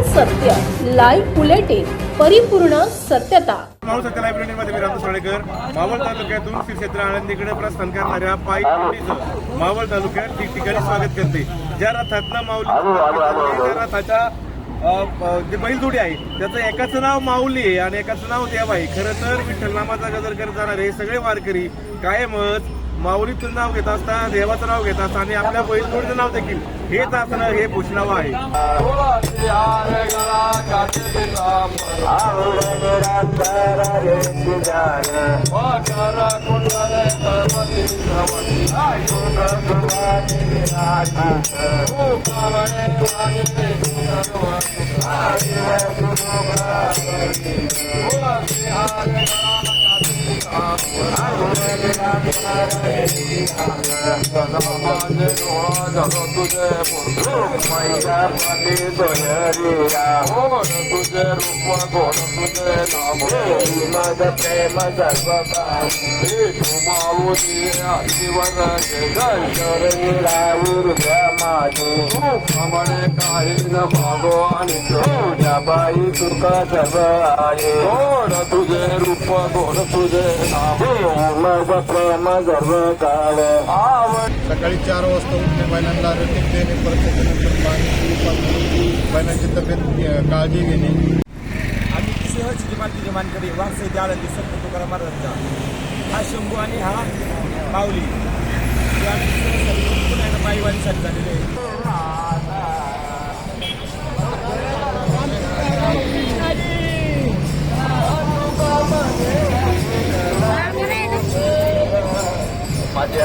Live bulletin परिपूर्ण सत्यता. माऊळ सत्य लायब्ररीमध्ये मी रामदास साळेकर मावळ तालुक्यातून श्री क्षेत्र आळंदीकडे प्रस्थान करणाऱ्या पायी मावळ तालुक्यात ठिकठिकाणी स्वागत करते. ज्या रथातनं माऊली त्या रथाच्या जे बैलजोडी आहे त्याचं एकाचं नाव माऊली आहे आणि एकाचं नाव देव आहे खरं तर विठ्ठल नामाचा गजर करत जाणारे हे सगळे वारकरी कायमच माऊलीचं नाव घेत असता देवाचं नाव घेत असता आणि आपल्या बैलजोडीचं नाव देखील. हेच असणं हे भूषणावं आहे. मैया पति दोहरिया गुण तुझे रूप गुण तुझे नाम मद प्रेम सर्वपाऊनी जीवन जगंतर माजी हमारे काहीन भगवान जबाई तुका जबाई गुण तुझे रूप गुण तुझे नाम मग प्रेम सर्व काळ सकाळी चार वाजता उठणे बैलांना रटीक देणे परत त्याच्यानंतर पाणी बैलांची तब्येत काळजी घेणे. आम्ही सहज मालकीचे मानकरी वारसे द्याला आळंदी संत तुकाराम महाराजांचा. हा शंभू आणि हा माऊली. आम्ही पुन्हा एकदा पायवारीसाठी झालेले आहे